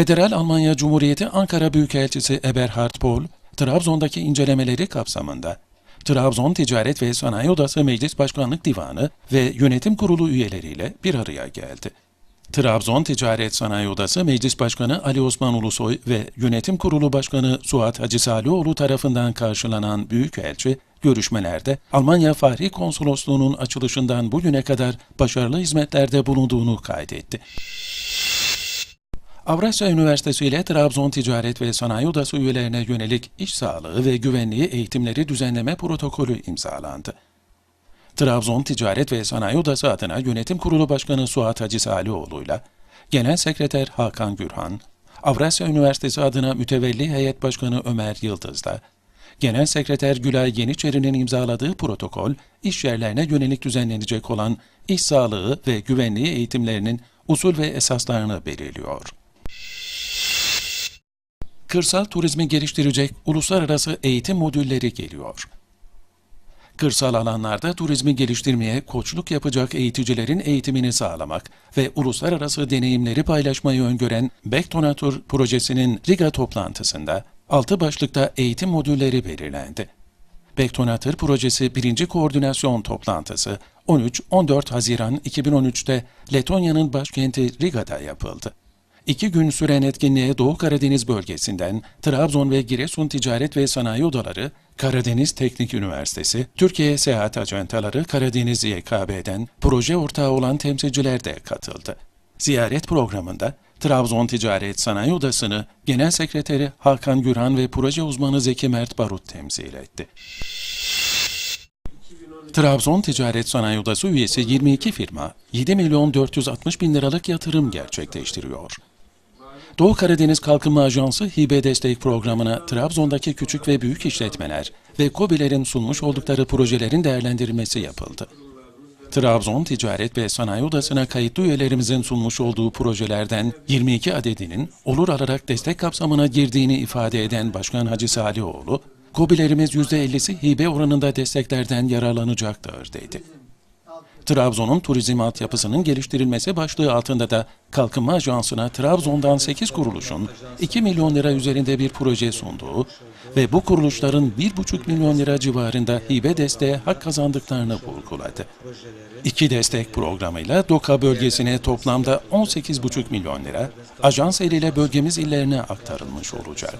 Federal Almanya Cumhuriyeti Ankara Büyükelçisi Eberhard Pohl, Trabzon'daki incelemeleri kapsamında Trabzon Ticaret ve Sanayi Odası Meclis Başkanlık Divanı ve Yönetim Kurulu üyeleriyle bir araya geldi. Trabzon Ticaret Sanayi Odası Meclis Başkanı Ali Osman Ulusoy ve Yönetim Kurulu Başkanı Suat Hacı Salioğlu tarafından karşılanan Büyükelçi, görüşmelerde Almanya Fahri Konsolosluğu'nun açılışından bugüne kadar başarılı hizmetlerde bulunduğunu kaydetti. Avrasya Üniversitesi ile Trabzon Ticaret ve Sanayi Odası üyelerine yönelik iş sağlığı ve güvenliği eğitimleri düzenleme protokolü imzalandı. Trabzon Ticaret ve Sanayi Odası adına Yönetim Kurulu Başkanı Suat Hacı Salioğlu'yla Genel Sekreter Hakan Gürhan, Avrasya Üniversitesi adına Mütevelli Heyet Başkanı Ömer Yıldız'la Genel Sekreter Gülay Yeniçeri'nin imzaladığı protokol, iş yerlerine yönelik düzenlenecek olan iş sağlığı ve güvenliği eğitimlerinin usul ve esaslarını belirliyor. Kırsal turizmi geliştirecek uluslararası eğitim modülleri geliyor. Kırsal alanlarda turizmi geliştirmeye koçluk yapacak eğiticilerin eğitimini sağlamak ve uluslararası deneyimleri paylaşmayı öngören Backtonatur projesinin Riga toplantısında altı başlıkta eğitim modülleri belirlendi. Backtonatur projesi birinci koordinasyon toplantısı 13-14 Haziran 2013'te Letonya'nın başkenti Riga'da yapıldı. İki gün süren etkinliğe Doğu Karadeniz bölgesinden Trabzon ve Giresun Ticaret ve Sanayi Odaları, Karadeniz Teknik Üniversitesi, Türkiye Seyahat Ajantaları Karadeniz YKB'den proje ortağı olan temsilciler de katıldı. Ziyaret programında Trabzon Ticaret Sanayi Odası'nı Genel Sekreteri Hakan Gürhan ve proje uzmanı Zeki Mert Barut temsil etti. Trabzon Ticaret Sanayi Odası üyesi 22 firma 7 milyon 460 bin liralık yatırım gerçekleştiriyor. Doğu Karadeniz Kalkınma Ajansı hibe destek programına Trabzon'daki küçük ve büyük işletmeler ve KOBİ'lerin sunmuş oldukları projelerin değerlendirilmesi yapıldı. Trabzon Ticaret ve Sanayi Odası'na kayıtlı üyelerimizin sunmuş olduğu projelerden 22 adedinin olur alarak destek kapsamına girdiğini ifade eden Başkan Hacı Salioğlu, KOBİ'lerimiz %50'si hibe oranında desteklerden yararlanacaktır dedi. Trabzon'un turizm altyapısının geliştirilmesi başlığı altında da Kalkınma Ajansı'na Trabzon'dan 8 kuruluşun 2 milyon lira üzerinde bir proje sunduğu ve bu kuruluşların 1,5 milyon lira civarında hibe desteğe hak kazandıklarını vurguladı. İki destek programıyla DOKA bölgesine toplamda 18,5 milyon lira, ajans eliyle bölgemiz illerine aktarılmış olacak.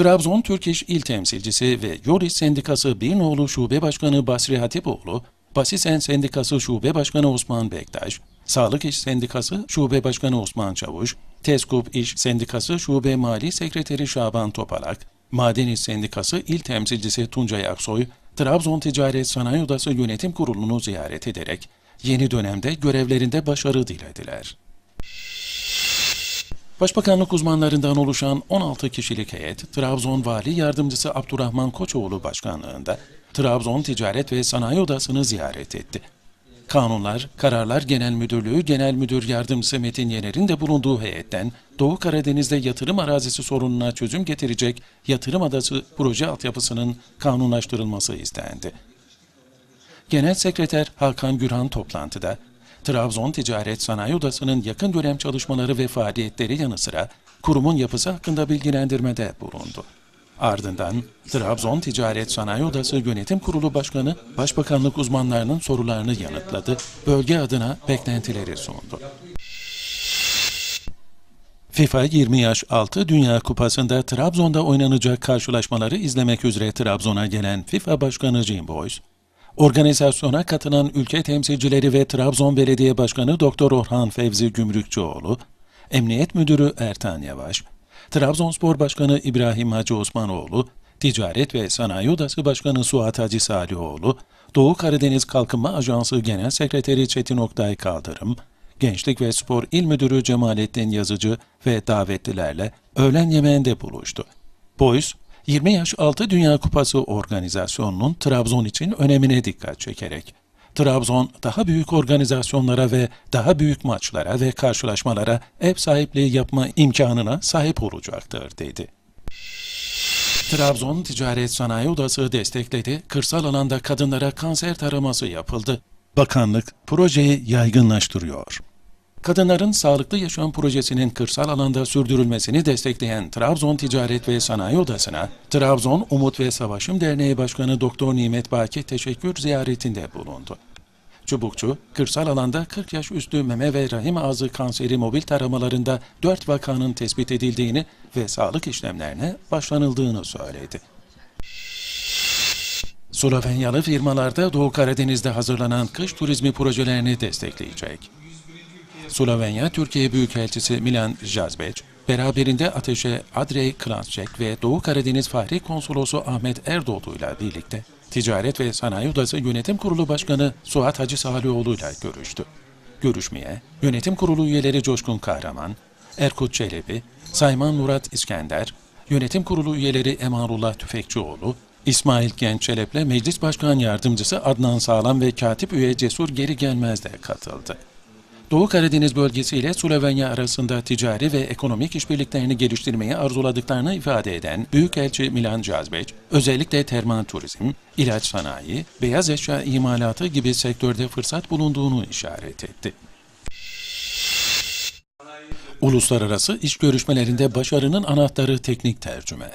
Trabzon Türk İş İl Temsilcisi ve Yoris Sendikası Birnoğlu Şube Başkanı Basri Hatipoğlu, Basisen Sendikası Şube Başkanı Osman Bektaş, Sağlık İş Sendikası Şube Başkanı Osman Çavuş, Teskup İş Sendikası Şube Mali Sekreteri Şaban Topalak, Maden İş Sendikası İl Temsilcisi Tuncay Aksoy, Trabzon Ticaret Sanayi Odası Yönetim Kurulu'nu ziyaret ederek yeni dönemde görevlerinde başarı dilediler. Başbakanlık uzmanlarından oluşan 16 kişilik heyet, Trabzon Vali Yardımcısı Abdurrahman Koçoğlu başkanlığında Trabzon Ticaret ve Sanayi Odası'nı ziyaret etti. Kanunlar, Kararlar Genel Müdürlüğü Genel Müdür Yardımcısı Metin Yener'in de bulunduğu heyetten Doğu Karadeniz'de yatırım arazisi sorununa çözüm getirecek yatırım adası proje altyapısının kanunlaştırılması istendi. Genel Sekreter Hakan Gürhan toplantıda, Trabzon Ticaret Sanayi Odası'nın yakın dönem çalışmaları ve faaliyetleri yanı sıra kurumun yapısı hakkında bilgilendirmede bulundu. Ardından Trabzon Ticaret Sanayi Odası Yönetim Kurulu Başkanı Başbakanlık uzmanlarının sorularını yanıtladı, bölge adına beklentileri sundu. FIFA 20 yaş altı Dünya Kupası'nda Trabzon'da oynanacak karşılaşmaları izlemek üzere Trabzon'a gelen FIFA Başkanı Jim Boyce, Organizasyona katılan ülke temsilcileri ve Trabzon Belediye Başkanı Doktor Orhan Fevzi Gümrükçüoğlu, Emniyet Müdürü Ertan Yavaş, Trabzonspor Başkanı İbrahim Hacı Osmanoğlu, Ticaret ve Sanayi Odası Başkanı Suat Hacı Salihoğlu, Doğu Karadeniz Kalkınma Ajansı Genel Sekreteri Çetin Oktay Kaldırım, Gençlik ve Spor İl Müdürü Cemalettin Yazıcı ve davetlilerle öğlen yemeğinde buluştu. Boys, 20 yaş altı Dünya Kupası organizasyonunun Trabzon için önemine dikkat çekerek, Trabzon daha büyük organizasyonlara ve daha büyük maçlara ve karşılaşmalara ev sahipliği yapma imkanına sahip olacaktır dedi. Trabzon Ticaret Sanayi Odası destekledi, kırsal alanda kadınlara kanser taraması yapıldı. Bakanlık projeyi yaygınlaştırıyor. Kadınların Sağlıklı Yaşam Projesi'nin kırsal alanda sürdürülmesini destekleyen Trabzon Ticaret ve Sanayi Odası'na Trabzon Umut ve Savaşım Derneği Başkanı Doktor Nimet Baki teşekkür ziyaretinde bulundu. Çubukçu, kırsal alanda 40 yaş üstü meme ve rahim ağzı kanseri mobil taramalarında 4 vakanın tespit edildiğini ve sağlık işlemlerine başlanıldığını söyledi. Slovenyalı firmalarda Doğu Karadeniz'de hazırlanan kış turizmi projelerini destekleyecek. Slovenya Türkiye Büyükelçisi Milan Jazbec, beraberinde ateşe Andrei Kransçek ve Doğu Karadeniz Fahri Konsolosu Ahmet Erdoğdu ile birlikte Ticaret ve Sanayi Odası Yönetim Kurulu Başkanı Suat Hacı Salioğlu ile görüştü. Görüşmeye Yönetim Kurulu üyeleri Coşkun Kahraman, Erkut Çelebi, Sayman Murat İskender, Yönetim Kurulu üyeleri Emarullah Tüfekçioğlu, İsmail Genç Çelep'le Meclis Başkan Yardımcısı Adnan Sağlam ve Katip üye Cesur Geri Gelmez de katıldı. Doğu Karadeniz bölgesi ile Slovenya arasında ticari ve ekonomik işbirliklerini geliştirmeyi arzuladıklarını ifade eden Büyükelçi Milan Cazbeç, özellikle termal turizm, ilaç sanayi, beyaz eşya imalatı gibi sektörde fırsat bulunduğunu işaret etti. Uluslararası iş görüşmelerinde başarının anahtarı teknik tercüme.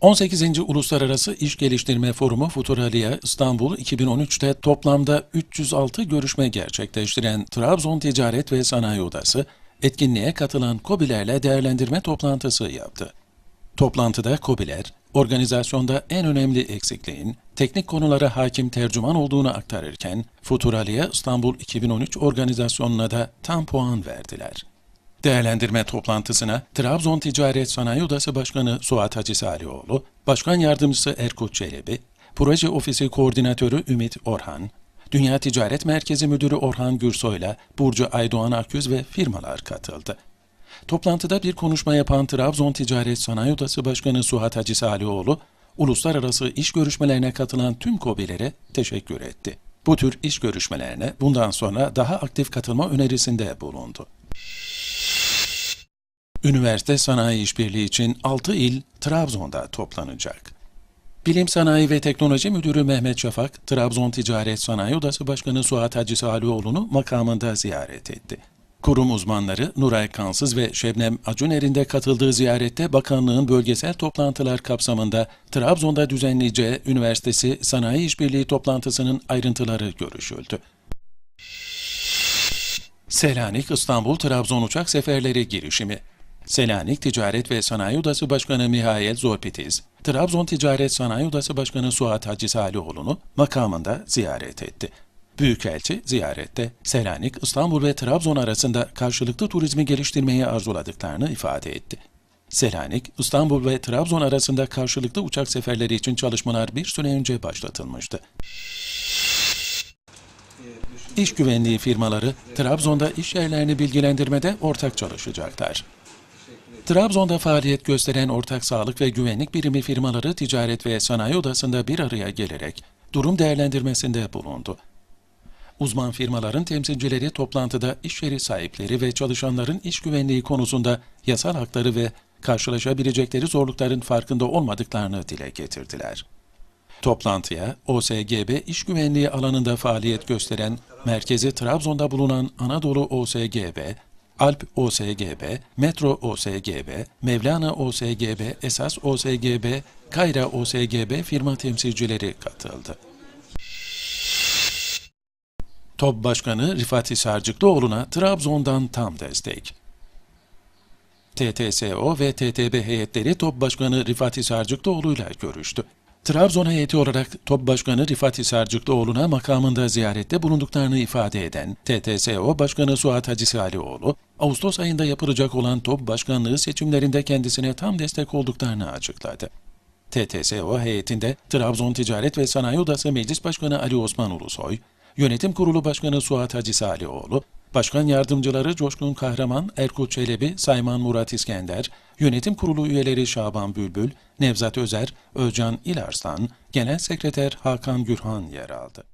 18. Uluslararası İş Geliştirme Forumu Futuralia İstanbul 2013'te toplamda 306 görüşme gerçekleştiren Trabzon Ticaret ve Sanayi Odası, etkinliğe katılan KOBİ'lerle değerlendirme toplantısı yaptı. Toplantıda KOBİ'ler, organizasyonda en önemli eksikliğin teknik konulara hakim tercüman olduğunu aktarırken, Futuralia İstanbul 2013 organizasyonuna da tam puan verdiler. Değerlendirme toplantısına Trabzon Ticaret Sanayi Odası Başkanı Suat Hacı Başkan Yardımcısı Erkut Çelebi, Proje Ofisi Koordinatörü Ümit Orhan, Dünya Ticaret Merkezi Müdürü Orhan Gürsoy'la Burcu Aydoğan Akyüz ve firmalar katıldı. Toplantıda bir konuşma yapan Trabzon Ticaret Sanayi Odası Başkanı Suat Hacı uluslararası iş görüşmelerine katılan tüm KOBİ'lere teşekkür etti. Bu tür iş görüşmelerine bundan sonra daha aktif katılma önerisinde bulundu. Üniversite Sanayi İşbirliği için 6 il Trabzon'da toplanacak. Bilim Sanayi ve Teknoloji Müdürü Mehmet Şafak, Trabzon Ticaret Sanayi Odası Başkanı Suat Hacı Salioğlu'nu makamında ziyaret etti. Kurum uzmanları Nuray Kansız ve Şebnem Acuner'in de katıldığı ziyarette bakanlığın bölgesel toplantılar kapsamında Trabzon'da düzenleyeceği Üniversitesi Sanayi İşbirliği toplantısının ayrıntıları görüşüldü. Selanik İstanbul Trabzon uçak seferleri girişimi Selanik Ticaret ve Sanayi Odası Başkanı Mihail Zorpitiz, Trabzon Ticaret Sanayi Odası Başkanı Suat Hacı Salihoğlu'nu makamında ziyaret etti. Büyükelçi ziyarette Selanik, İstanbul ve Trabzon arasında karşılıklı turizmi geliştirmeyi arzuladıklarını ifade etti. Selanik, İstanbul ve Trabzon arasında karşılıklı uçak seferleri için çalışmalar bir süre önce başlatılmıştı. İş güvenliği firmaları Trabzon'da iş yerlerini bilgilendirmede ortak çalışacaklar. Trabzon'da faaliyet gösteren ortak sağlık ve güvenlik birimi firmaları Ticaret ve Sanayi Odası'nda bir araya gelerek durum değerlendirmesinde bulundu. Uzman firmaların temsilcileri toplantıda iş yeri sahipleri ve çalışanların iş güvenliği konusunda yasal hakları ve karşılaşabilecekleri zorlukların farkında olmadıklarını dile getirdiler. Toplantıya OSGB iş güvenliği alanında faaliyet gösteren merkezi Trabzon'da bulunan Anadolu OSGB, Alp OSGB, Metro OSGB, Mevlana OSGB, Esas OSGB, Kayra OSGB firma temsilcileri katıldı. TOB Başkanı Rifat Sarcıklıoğlu'na Trabzon'dan tam destek. TTSO ve TTB heyetleri TOB Başkanı Rifat Sarcıklıoğlu ile görüştü. Trabzon heyeti olarak TOB Başkanı Rifat Sarcıklıoğlu'na makamında ziyarette bulunduklarını ifade eden TTSO Başkanı Suat Hacı Salioğlu, Ağustos ayında yapılacak olan TOB Başkanlığı seçimlerinde kendisine tam destek olduklarını açıkladı. TTSO heyetinde Trabzon Ticaret ve Sanayi Odası Meclis Başkanı Ali Osman Ulusoy, Yönetim Kurulu Başkanı Suat Hacı Salioğlu, Başkan Yardımcıları Coşkun Kahraman, Erkut Çelebi, Sayman Murat İskender, Yönetim Kurulu üyeleri Şaban Bülbül, Nevzat Özer, Özcan İlarslan, Genel Sekreter Hakan Gürhan yer aldı.